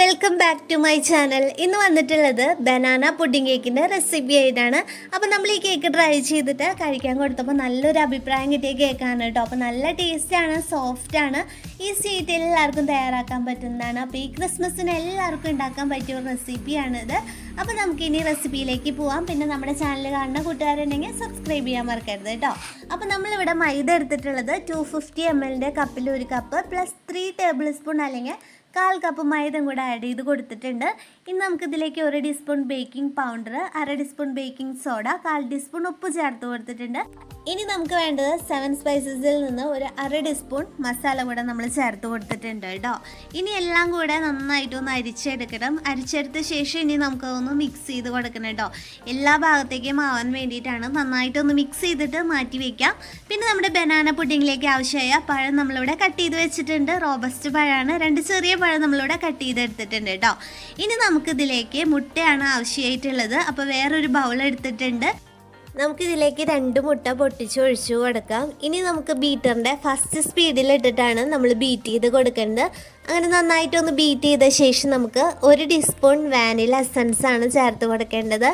Welcome back to my channel ഇന്ന് വന്നിട്ടുള്ളത് banana pudding കേക്കിന്റെ റെസിപ്പി ആയിട്ടാണ്. അപ്പോൾ നമ്മൾ ഈ കേക്ക് ട്രൈ ചെയ്തിട്ട് കഴിക്കാൻ കൊടുത്തപ്പോൾ നല്ലൊരു അഭിപ്രായം കിട്ടിയ കേക്കാണ് കേട്ടോ അപ്പോൾ നല്ല ടേസ്റ്റാണ് സോഫ്റ്റാണ് ഈസി ആയിട്ട് എല്ലാവർക്കും തയ്യാറാക്കാൻ പറ്റുന്നതാണ്. അപ്പോൾ ഈ ക്രിസ്മസിന് എല്ലാവർക്കും ഉണ്ടാക്കാൻ പറ്റിയ ഒരു റെസിപ്പിയാണിത് അപ്പോൾ നമുക്ക് ഇനി റെസിപ്പിയിലേക്ക് പോവാം. പിന്നെ നമ്മുടെ ചാനൽ കാണുന്ന കൂട്ടുകാരുണ്ടെങ്കിൽ സബ്സ്ക്രൈബ് ചെയ്യാൻ മറക്കരുത് കേട്ടോ അപ്പോൾ നമ്മളിവിടെ മൈദ എടുത്തിട്ടുള്ളത് ടു ഫിഫ്റ്റി എം എല്ലിന്റെ കപ്പിൽ ഒരു cup plus three tablespoon അല്ലെങ്കിൽ കാൽ കപ്പ് മൈദം കൂടെ ആഡ് ചെയ്ത് കൊടുത്തിട്ടുണ്ട്. ഇനി നമുക്കിതിലേക്ക് ഒരു ടീസ്പൂൺ ബേക്കിംഗ് പൗഡർ അര ടീസ്പൂൺ ബേക്കിംഗ് സോഡ കാൽ ടീസ്പൂൺ ഉപ്പ് ചേർത്ത് കൊടുത്തിട്ടുണ്ട്. ഇനി നമുക്ക് വേണ്ടത് സെവൻ സ്പൈസസിൽ നിന്ന് ഒരു അര ടീസ്പൂൺ മസാല കൂടെ നമ്മൾ ചേർത്ത് കൊടുത്തിട്ടുണ്ട് കേട്ടോ. ഇനി എല്ലാം കൂടെ നന്നായിട്ട് ഒന്ന് അരിച്ചെടുക്കണം. അരിച്ചെടുത്ത ശേഷം ഇനി നമുക്ക് ഒന്ന് മിക്സ് ചെയ്ത് കൊടുക്കണം കേട്ടോ. എല്ലാ ഭാഗത്തേക്കും ആവാൻ വേണ്ടിയിട്ടാണ് നന്നായിട്ടൊന്ന് മിക്സ് ചെയ്തിട്ട് മാറ്റി വെക്കാം. പിന്നെ നമ്മുടെ ബനാന പുഡിങ്ങിലേക്ക് ആവശ്യമായ പഴം നമ്മളിവിടെ കട്ട് ചെയ്ത് വെച്ചിട്ടുണ്ട്. റോബസ്റ്റ് പഴമാണ്. രണ്ട് ചെറിയ പഴം നമ്മളിവിടെ കട്ട് ചെയ്തെടുത്തിട്ടുണ്ട് കേട്ടോ ഇനി നമുക്കിതിലേക്ക് മുട്ടയാണ് ആവശ്യമായിട്ടുള്ളത് അപ്പോൾ വേറൊരു ബൗൾ എടുത്തിട്ടുണ്ട്. നമുക്കിതിലേക്ക് രണ്ട് മുട്ട പൊട്ടിച്ച് ഒഴിച്ചു കൊടുക്കാം. ഇനി നമുക്ക് ബീറ്ററിന്റെ ഫസ്റ്റ് സ്പീഡിൽ ഇട്ടിട്ടാണ് നമ്മൾ ബീറ്റ് ചെയ്ത് കൊടുക്കേണ്ടത് അങ്ങനെ നന്നായിട്ടൊന്ന് ബീറ്റ് ചെയ്ത ശേഷം നമുക്ക് ഒരു ടീസ്പൂൺ വാനില എസൻസ് ആണ് ചേർത്ത് കൊടുക്കേണ്ടത്.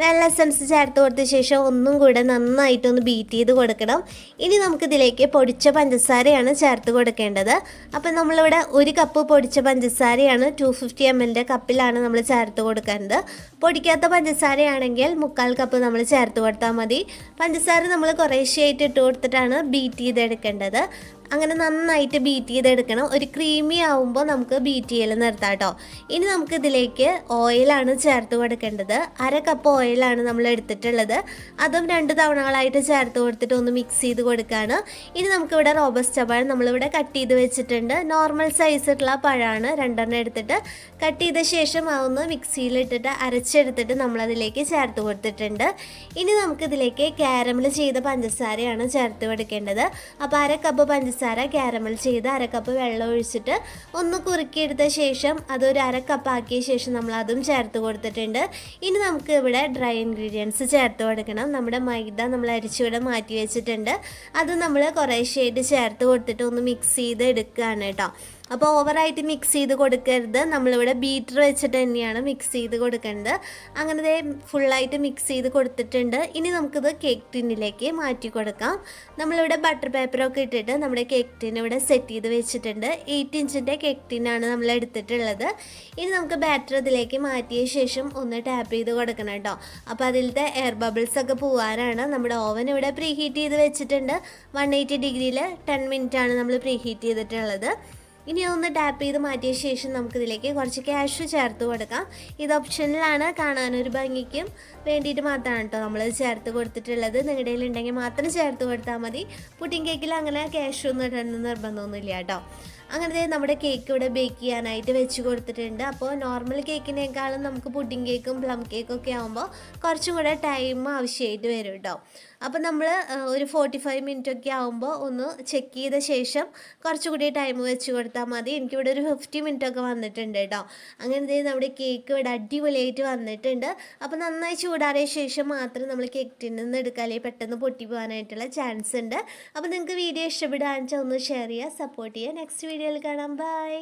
വാനില എസൻസ് ചേർത്ത് കൊടുത്ത ശേഷം ഒന്നും കൂടെ നന്നായിട്ടൊന്ന് ബീറ്റ് ചെയ്ത് കൊടുക്കണം. ഇനി നമുക്കിതിലേക്ക് പൊടിച്ച പഞ്ചസാരയാണ് ചേർത്ത് കൊടുക്കേണ്ടത്. അപ്പം നമ്മളിവിടെ ഒരു കപ്പ് പൊടിച്ച പഞ്ചസാരയാണ് ടു ഫിഫ്റ്റി എം എല്ലിന്റെ കപ്പിലാണ് നമ്മൾ ചേർത്ത് കൊടുക്കേണ്ടത്. പൊടിക്കാത്ത പഞ്ചസാരയാണെങ്കിൽ മുക്കാൽ കപ്പ് നമ്മൾ ചേർത്ത് കൊടുത്താൽ മതി. പഞ്ചസാര നമ്മൾ കുറേശ്ശെയായിട്ട് ഇട്ട് കൊടുത്തിട്ടാണ് ബീറ്റ് ചെയ്തെടുക്കേണ്ടത്. അങ്ങനെ നന്നായിട്ട് ബീറ്റ് ചെയ്തെടുക്കണം. ഒരു ക്രീമി ആവുമ്പോൾ നമുക്ക് ബീറ്റ് ചെയ്യൽ നിർത്താം കേട്ടോ ഇനി നമുക്ക് ഇതിലേക്ക് ഓയിലാണ് ചേർത്ത് കൊടുക്കേണ്ടത്. അര കപ്പ് ഓയിലാണ് നമ്മൾ എടുത്തിട്ടുള്ളത്. അതും രണ്ട് തവണകളായിട്ട് ചേർത്ത് കൊടുത്തിട്ട് ഒന്ന് മിക്സ് ചെയ്ത് കൊടുക്കുകയാണ് ഇനി നമുക്കിവിടെ റോബസ്റ്റ പഴം നമ്മളിവിടെ കട്ട് ചെയ്ത് വെച്ചിട്ടുണ്ട്. നോർമൽ സൈസിട്ടുള്ള പഴമാണ് രണ്ടെണ്ണം എടുത്തിട്ട് കട്ട് ചെയ്ത ശേഷം ആ ഒന്ന് മിക്സിയിലിട്ടിട്ട് അരച്ചെടുത്തിട്ട് നമ്മളതിലേക്ക് ചേർത്ത് കൊടുത്തിട്ടുണ്ട്. ഇനി നമുക്കിതിലേക്ക് ക്യാരമിൽ ചെയ്ത പഞ്ചസാരയാണ് ചേർത്ത് കൊടുക്കേണ്ടത്. അപ്പോൾ അര കപ്പ് പഞ്ചസാര കാരമൽ ചെയ്ത് അര കപ്പ് വെള്ളം ഒഴിച്ചിട്ട് ഒന്ന് കുറുക്കിയെടുത്ത ശേഷം അതൊരു അര കപ്പ് ആക്കിയ ശേഷം നമ്മൾ അതും ചേർത്ത് കൊടുത്തിട്ടുണ്ട്. ഇനി നമുക്ക് ഇവിടെ ഡ്രൈ ഇൻഗ്രീഡിയൻസ് ചേർത്ത് കൊടുക്കണം. നമ്മുടെ മൈദ നമ്മൾ അരിച്ചിവിടെ മാറ്റി വെച്ചിട്ടുണ്ട്. അത് നമ്മൾ കുറേശ്ശെയായിട്ട് ചേർത്ത് കൊടുത്തിട്ട് ഒന്ന് മിക്സ് ചെയ്ത് എടുക്കുകയാണ് കേട്ടോ. അപ്പോൾ ഓവറായിട്ട് മിക്സ് ചെയ്ത് കൊടുക്കരുത്. നമ്മളിവിടെ ബീറ്റർ വെച്ചിട്ട് തന്നെയാണ് മിക്സ് ചെയ്ത് കൊടുക്കേണ്ടത് അങ്ങനെ ഫുള്ളായിട്ട് മിക്സ് ചെയ്ത് കൊടുത്തിട്ടുണ്ട്. ഇനി നമുക്കിത് കേക്ക് ടിന്നിലേക്ക് മാറ്റി കൊടുക്കാം. നമ്മളിവിടെ ബട്ടർ പേപ്പറൊക്കെ ഇട്ടിട്ട് നമ്മുടെ കേക്ക് ടിൻ ഇവിടെ സെറ്റ് ചെയ്ത് വെച്ചിട്ടുണ്ട്. എയ്റ്റ് ഇഞ്ചിന്റെ കേക്ക് ടിന്നാണ് നമ്മൾ എടുത്തിട്ടുള്ളത്. ഇനി നമുക്ക് ബാറ്റർ ഇതിലേക്ക് മാറ്റിയ ശേഷം ഒന്ന് ടാപ്പ് ചെയ്ത് കൊടുക്കണം കേട്ടോ അപ്പോൾ അതിലത്തെ എയർ ബബിൾസ് ഒക്കെ പോകാനാണ് നമ്മുടെ ഓവൻ ഇവിടെ പ്രീ ഹീറ്റ് ചെയ്ത് വെച്ചിട്ടുണ്ട്. വൺ എയ്റ്റി ഡിഗ്രിയിൽ ടെൻ മിനിറ്റാണ് നമ്മൾ പ്രീ ഹീറ്റ് ചെയ്തിട്ടുള്ളത്. ഇനി ഒന്ന് ടാപ്പ് ചെയ്ത് മാറ്റിയ ശേഷം നമുക്കിതിലേക്ക് കുറച്ച് ക്യാഷ് ചേർത്ത് കൊടുക്കാം. ഇത് ഓപ്ഷനിലാണ് കാണാനൊരു ഭംഗിക്കും വേണ്ടിയിട്ട് മാത്രമാണ് കേട്ടോ നമ്മൾ ചേർത്ത് കൊടുത്തിട്ടുള്ളത്. നിങ്ങളുടെ കയ്യിൽ ഉണ്ടെങ്കിൽ മാത്രം ചേർത്ത് കൊടുത്താൽ മതി. പുട്ടിംഗ് കേക്കിൽ അങ്ങനെ ക്യാഷ് ഒന്നും ഇടണമെന്ന് നിർബന്ധമൊന്നുമില്ല കേട്ടോ. അങ്ങനെ നമ്മുടെ കേക്ക് ഇവിടെ ബേക്ക് ചെയ്യാനായിട്ട് വെച്ച് കൊടുത്തിട്ടുണ്ട്. അപ്പോൾ നോർമൽ കേക്കിനേക്കാളും നമുക്ക് പുഡിംഗ് കേക്കും പ്ലം കേക്കും ഒക്കെ ആകുമ്പോൾ കുറച്ചും കൂടെ ടൈം ആവശ്യമായിട്ട് വരും കേട്ടോ അപ്പോൾ നമ്മൾ ഒരു ഫോർട്ടി ഫൈവ് മിനിറ്റ് ഒക്കെ ആകുമ്പോൾ ഒന്ന് ചെക്ക് ചെയ്ത ശേഷം കുറച്ചുകൂടി ടൈം വെച്ച് കൊടുത്താൽ മതി. എനിക്കിവിടെ ഒരു ഫിഫ്റ്റി മിനിറ്റ് ഒക്കെ വന്നിട്ടുണ്ട് കേട്ടോ അങ്ങനെ നമ്മുടെ കേക്ക് ഇവിടെ അടിപൊളിയായിട്ട് വന്നിട്ടുണ്ട്. അപ്പോൾ നന്നായി ചൂടാറിയ ശേഷം മാത്രം നമ്മൾ കേക്ക് ടിന്നിൽ എടുക്കുക പെട്ടെന്ന് പൊട്ടി പോകാനായിട്ടുള്ള ചാൻസ് ഉണ്ട്. അപ്പോൾ നിങ്ങൾക്ക് വീഡിയോ ഇഷ്ടപ്പെടുകയാണെന്ന് വെച്ചാൽ ഒന്ന് ഷെയർ ചെയ്യുക സപ്പോർട്ട് ചെയ്യുക. നെക്സ്റ്റ് വീഡിയോയിൽ കാണാം. ബൈ.